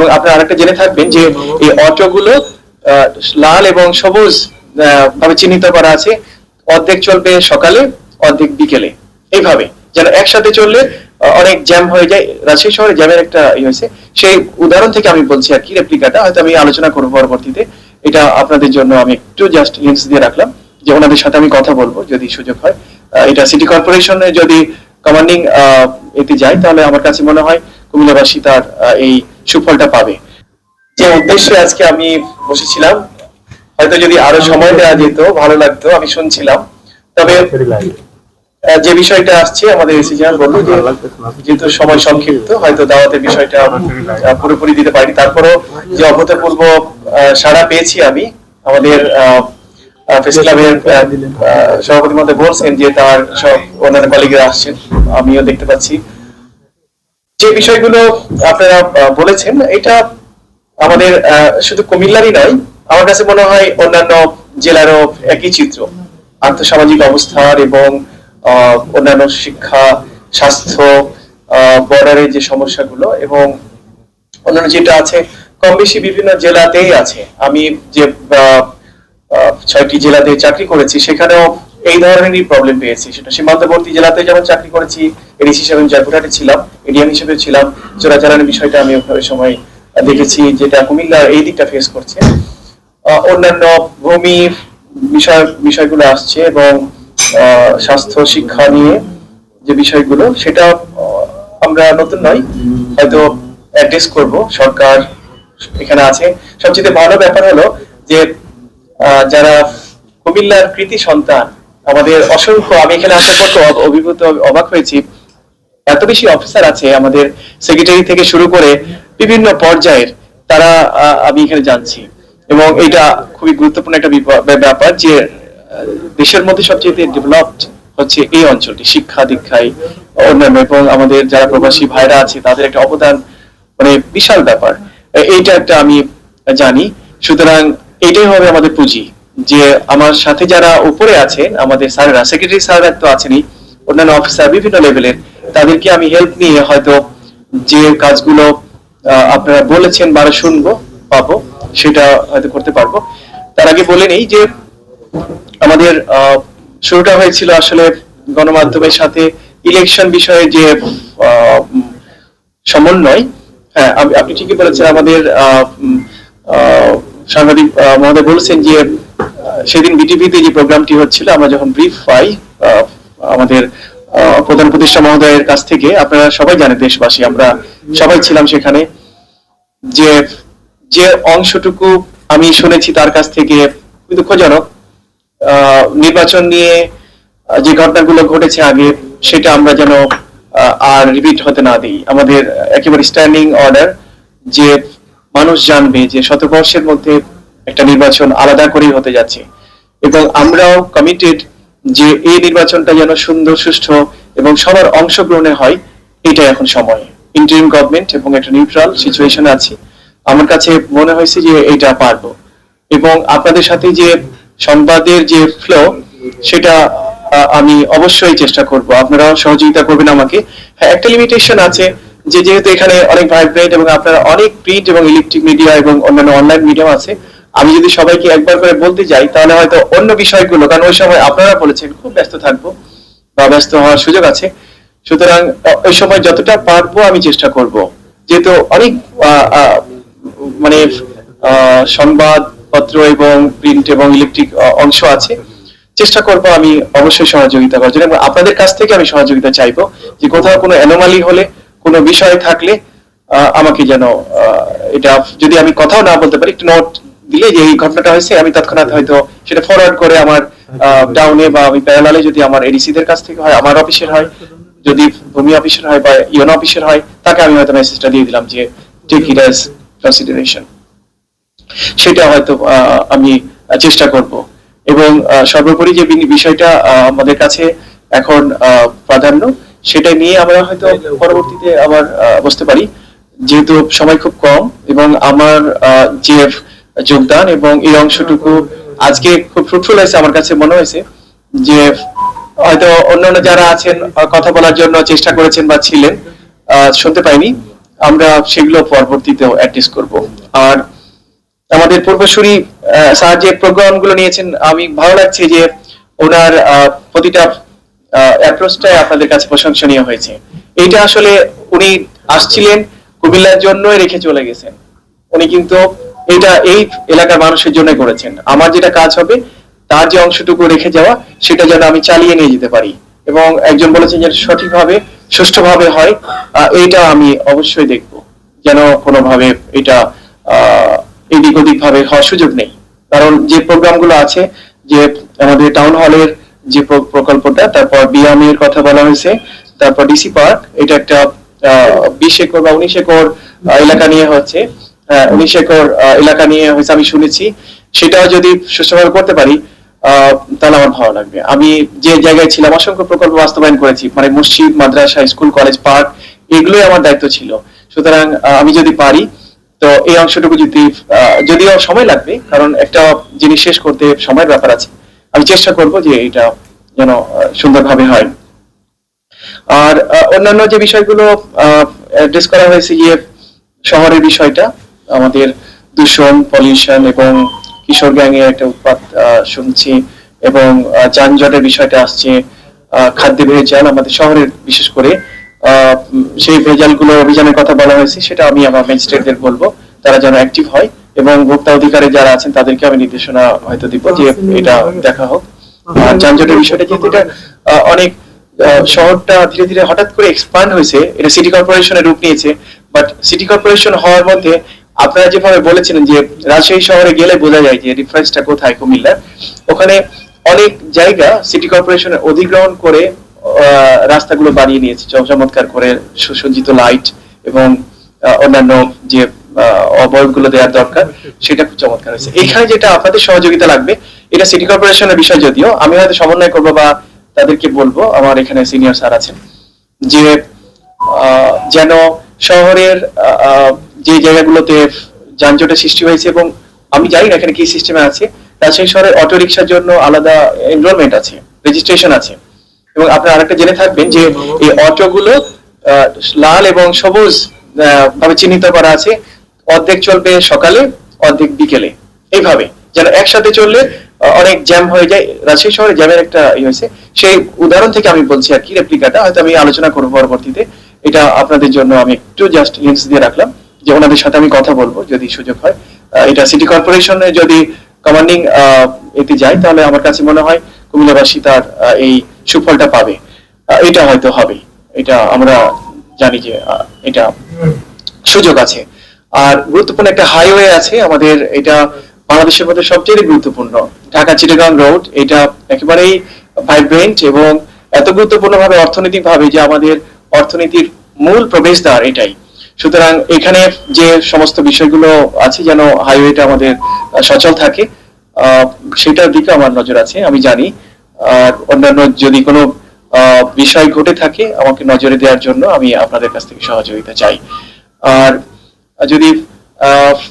এবং আপনারা আরেকটা জেনে থাকবেন যে এই অটোগুলো লাল এবং সবুজ ভাবে চিহ্নিত করা আছে। অর্ধেক চলবে সকালে, অর্ধেক বিকেলে। এইভাবে যেন একসাথে চললে অনেক জ্যাম হয়ে যায়। রাজশাহী শহরে জ্যামের একটা ইয়ে হয়েছে। সেই উদাহরণ থেকে আমি বলছি আর কি রেপ্লিকাটা হয়তো আমি আলোচনা করব পরবর্তীতে। এটা আপনাদের জন্য আমি একটু জাস্ট লিঙ্কস দিয়ে রাখলাম যে ওনাদের সাথে আমি কথা বলব যদি সুযোগ হয়। এটা সিটি কর্পোরেশনে যদি কমান্ডিং এতে যায় তাহলে আমার কাছে মনে হয় কুমিল্লাবাসী তার এই সুফলটা পাবে। যে উদ্দেশ্যে আজকে আমি বসেছিলাম হয়তো যদি আরও সময় দেওয়া যেত ভালো লাগতো আমি শুনছিলাম। তবে যে বিষয়টা আসছে আমাদের এসি জাহান বলল যে যেহেতু সময় সংক্ষিপ্ত হয়তো দাওয়াতের বিষয়টা আহ, পুরোপুরি দিতে পারি তারপরও যে অভূতপূর্ব সাড়া পেয়েছি আমি আমাদের মধ্যে বলছেন যে তার সব অন্যান্য কলিগরা আসছেন, আমিও দেখতে পাচ্ছি। যে বিষয়গুলো আপনারা বলেছেন, এটা আমাদের শুধু কুমিল্লারই নয়, আমার কাছে মনে হয় অন্যান্য জেলারও একই চিত্র। আর্থসামাজিক অবস্থার এবং অন্যান্য শিক্ষা, স্বাস্থ্য বর্ডারের যে সমস্যাগুলো এবং অন্যান্য যেটা আছে কম বেশি বিভিন্ন জেলাতেই আছে। আমি যে ছয়টি জেলাতে চাকরি করেছি, সেখানেও এই ধরনেরই প্রবলেম পেয়েছি। সেটা সীমান্তবর্তী জেলাতে যেমন চাকরি করেছি এডিস হিসেবে জয়পুরহাটে ছিলাম, এডিএম হিসেবে ছিলাম, চোরাচালানের বিষয়টা আমি ওই সময় দেখেছি, যেটা কুমিল্লা এই দিকটা ফেস করছে। অন্যান্য ভূমি বিষয়, বিষয়গুলো আসছে এবং স্বাস্থ্য, শিক্ষা নিয়ে যে বিষয়গুলো, সেটা আমরা নতুন নয়, হয়তো অ্যাড্রেস করব। সরকার এখানে আছে। সবচেয়ে ভালো ব্যাপার হলো যে যারা কুমিল্লার কৃতি সন্তান, আমাদের অসংখ্য, আমি এখানে আসার পর তো অভিভূত, অবাক হয়েছি। এত বেশি অফিসার আছে আমাদের সেক্রেটারি থেকে শুরু করে বিভিন্ন পর্যায়ের, তারা আমি এখানে জানছি। এবং এটা খুবই গুরুত্বপূর্ণ একটা ব্যাপার যে দেশের মধ্যে সবচেয়ে ডেভেলপড হচ্ছে এই অঞ্চলটি, শিক্ষা, দীক্ষায় অন্যান্য। এবং আমাদের যারা প্রবাসী ভাইরা আছে, তাদের একটা অবদান মানে বিশাল ব্যাপার। এইটা একটা আমি জানি। সুতরাং এটাই হবে আমাদের পুঁজি। যে আমার সাথে যারা উপরে আছেন আমাদের স্যারেরা সেক্রেটারি স্যাররা তো আছেনই অন্যান্য অফিসার বিভিন্ন লেভেলের তাদেরকে আমি হেল্প নিয়ে হয়তো যে কাজগুলো আপনারা বলেছেন বা শুনব পাবো সেটা হয়তো করতে পারব। তার আগে বলে নেই যে আমাদের শুরুটা হয়েছিল আসলে গণমাধ্যমের সাথে ইলেকশন বিষয়ে যে সমন্বয়। হ্যাঁ আপনি ঠিকই বলেছেন আমাদের আহ, সাংবাদিক মহোদয় বলছেন যে সেদিন বিটিভিতে যে প্রোগ্রামটি হচ্ছিল, আমরা যখন ব্রিফ পাই আমাদের প্রধান উপদেষ্টা মহোদয়ের কাছ থেকে, আপনারা সবাই জানেন, দেশবাসী, আমরা সবাই ছিলাম সেখানে, যে যে অংশটুকু আমি শুনেছি তার কাছ থেকে দুঃখজনক নির্বাচন নিয়ে যে ঘটনাগুলো ঘটেছে আগে, সেটা আমরা যেন আর রিপিট হতে না দিই। আমাদের একেবারে স্ট্যান্ডিং অর্ডার যে মানুষ জানবে যে শতবর্ষের মধ্যে একটা নির্বাচন আলাদা করেই হতে যাচ্ছে। এবং আমরাও কমিটেড যে এই নির্বাচনটা যেন সুন্দর, সুষ্ঠু এবং সবার অংশগ্রহণে হয় এটা এখন সময়। ইন্টারিম গভর্নমেন্ট এবং একটা নিউট্রাল সিচুয়েশন আছে। আমার কাছে মনে হয়েছে যে এটা পারব। এবং আপনাদের সাথে যে সংবাদের যে ফ্লো সেটা আমি অবশ্যই চেষ্টা করব। আপনারাও সহযোগিতা করবেন আমাকে। হ্যাঁ একটা লিমিটেশন আছে। যে যেহেতু এখানে অনেক ভাইব্রেন্ট এবং আপনারা অনেক প্রিন্ট এবং ইলেকট্রিক মিডিয়া এবং অন্যান্য অনলাইন মিডিয়াম আছে আমি যদি সবাইকে একবার করে বলতে যাই তাহলে হয়তো অন্য বিষয়গুলো কারণ ওই সময় আপনারা বলেছেন খুব ব্যস্ত থাকব বা ব্যস্ত হওয়ার সুযোগ আছে। সুতরাং ওই সময় যতটা পারব আমি চেষ্টা করব। যেহেতু অনেক মানে আহ, সংবাদপত্র এবং প্রিন্ট এবং ইলেকট্রিক অংশ আছে। চেষ্টা করব আমি অবশ্যই সহযোগিতা করার জন্য আপনাদের কাছ থেকে আমি সহযোগিতা চাইব যে কোথাও কোনো অ্যানোমালি হলে কোনো বিষয় থাকলে আমাকে যেন এটা যদি আমি কথাও না বলতে পারি, একটু নোট দিলে যে এই ঘটনাটা হয়েছে, আমি তৎক্ষণাৎ হয়তো সেটা ফরওয়ার্ড করে আমার ডাউনে বা আমি প্যারালালে যদি আমার এডিসিদের কাছ থেকে হয়, আমার অফিসের হয়, যদি ভূমি অফিসের হয় বা ইউনো অফিসের হয়, তাকে আমি হয়তো মেসেজটা দিয়ে দিলাম যে টেক ইট অ্যাজ কনসিডারেশন সেটা হয়তো আমি চেষ্টা করব। এবং সর্বোপরি যে বিষয়টা আমাদের কাছে এখন প্রাধান্য সেটা নিয়ে আমরা হয়তো পরবর্তীতে আবার বসতে পারি। যেহেতু সময় খুব কম এবং আমার যে যোগদান এবং এই অংশটুকু আজকে খুব ফ্রুটফুল হয়েছে আমার কাছে মনে হয়েছে যে হয়তো অন্যান্য যারা আছেন কথা বলার জন্য চেষ্টা করেছেন বা ছিলেন আহ, শুনতে পাইনি। আমরা সেগুলো পরবর্তীতেও অ্যাড্রেস করব। আর আমাদের পূর্বসূরি আহ, স্যার যে প্রোগ্রামগুলো নিয়েছেন আমি ভালো লাগছে যে ওনার আহ, প্রতিটা অ্যাপ্রোচটাই আপনাদের কাছে প্রশংসনীয় হয়েছে। এইটা আসলে উনি আসছিলেন কুমিল্লার জন্যই রেখে চলে গেছেন। উনি কিন্তু এটা এই এলাকার মানুষের জন্য করেছেন। আমার যেটা কাজ হবে, তার যে অংশটুকু রেখে যাওয়া, সেটা যেন আমি চালিয়ে নিয়ে যেতে পারি। এবং একজন বলেছেন যে সঠিকভাবে, সুষ্ঠুভাবে হয় এইটা আমি অবশ্যই দেখব। যেন কোনোভাবে এটা এদিক ওদিক ভাবে হওয়ার সুযোগ নেই। কারণ যে প্রোগ্রামগুলো আছে, যে আমাদের টাউন হলের যে প্রকল্পটা, তারপর বিয়ামি এর কথা বলা হয়েছে, তারপর ডিসি পার্ক এটা একটা বিশ একর বা উনিশ একর এলাকা নিয়ে হচ্ছে। উনিশ একর এলাকা নিয়ে হয়েছে আমি শুনেছি। সেটাও যদি সুষ্ঠুভাবে করতে পারি তাহলে আমার ভালো লাগবে। আমি যে জায়গায় ছিলাম, অসংখ্য প্রকল্প বাস্তবায়ন করেছি মানে মসজিদ, মাদ্রাসা, স্কুল, কলেজ, পার্ক, এগুলোই আমার দায়িত্ব ছিল। সুতরাং আমি যদি পারি, তো এই অংশটুকু যদি যদিও সময় লাগবে, কারণ একটা জিনিস শেষ করতে সময়ের ব্যাপার আছে। আমি চেষ্টা করব যে এটা যেন সুন্দরভাবে হয়। আর অন্যান্য যে বিষয়গুলো অ্যাড্রেস করা হয়েছে গিয়ে শহরের বিষয়টা, আমাদের দূষণ পলিউশন এবং কিশোর গ্যাংয়ের একটা উৎপাত শুনছি এবং যানজটের বিষয়টা আসছে খাদ্য ভেজাল আমাদের শহরের বিশেষ করে সেই ভেজালগুলো অভিযানের কথা বলা হয়েছে, সেটা আমি আমার ম্যাজিস্ট্রেটদের বলব, তারা যেন অ্যাক্টিভ হয়। এবং ভোক্তা অধিকারে যারা আছেন, তাদেরকে আমি নির্দেশনা হয়তো দিব যে এটা দেখা হোক। আর যানজটের বিষয়টা যেহেতু এটা অনেক শহরটা ধীরে ধীরে হঠাৎ করে এক্সপান্ড হয়েছে, এটা সিটি কর্পোরেশনের রূপ নিয়েছে বাট সিটি কর্পোরেশন হওয়ার মধ্যে আপনারা যেভাবে বলেছিলেন যে রাজশাহী শহরে গেলে বোঝা যায় যে রেফারেন্সটা কোথায় কুমিল্লার, ওখানে অনেক জায়গা সিটি কর্পোরেশনের অধিগ্রহণ করে রাস্তাগুলো বানিয়ে নিয়েছে চম- চমৎকার করে, সুসজ্জিত লাইট এবং অন্যান্য যে অবয়বগুলো দেওয়ার দরকার, সেটা খুব চমৎকার হয়েছে। এখানে যেটা আপনাদের সহযোগিতা লাগবে, এটা সিটি কর্পোরেশনের বিষয় যদিও, আমি হয়তো সমন্বয় করব বা তাদেরকে বলব, আমার এখানে সিনিয়র স্যার আছেন, যে যেন শহরের যে জায়গাগুলোতে যানজটের সৃষ্টি হয়েছে এবং আমি জানি না এখানে কি সিস্টেমে আছে, রাজশাহী শহরের অটো রিক্সার জন্য আলাদা এনরোলমেন্ট আছে রেজিস্ট্রেশন আছে। এবং আপনারা আরেকটা জেনে থাকবেন যে, এই অটোগুলো লাল এবং সবুজ ভাবে চিহ্নিত করা আছে অর্ধেক চলবে সকালে, অর্ধেক বিকেলে। এইভাবে যেন একসাথে চললে অনেক জ্যাম হয়ে যায়। রাজশাহী শহরে জ্যামের একটা ইয়ে হয়েছে। সেই উদাহরণ থেকে আমি বলছি আর কি রেপ্লিকাটা হয়তো আমি আলোচনা করব পরবর্তীতে। এটা আপনাদের জন্য আমি একটু জাস্ট লিঙ্কস দিয়ে রাখলাম যে ওনাদের সাথে আমি কথা বলব যদি সুযোগ হয়। এটা সিটি কর্পোরেশনে যদি কমান্ডিং এতে যায়, তাহলে আমার কাছে মনে হয় কুমিল্লাবাসী তার এই সুফলটা পাবে। এটা হয়তো হবে। এটা আমরা জানি যে এটা সুযোগ আছে। আর গুরুত্বপূর্ণ একটা হাইওয়ে আছে, আমাদের এটা বাংলাদেশের মধ্যে সবচেয়ে গুরুত্বপূর্ণ। ঢাকা চিটাগাং রোড এটা একেবারেই ভাইব্রেন্ট এবং এত গুরুত্বপূর্ণ ভাবে অর্থনৈতিক ভাবে যে আমাদের অর্থনীতির মূল প্রবেশদ্বার এটাই। সুতরাং এখানে যে সমস্ত বিষয়গুলো আছে যেন হাইওয়েটা আমাদের সচল থাকে সেটার দিকে আমার নজর আছে, আমি জানি। আর অন্যান্য যদি কোনো বিষয় ঘটে থাকে, আমাকে নজরে দেওয়ার জন্য আমি আপনাদের কাছ থেকে সহযোগিতা চাই। আর যদি যে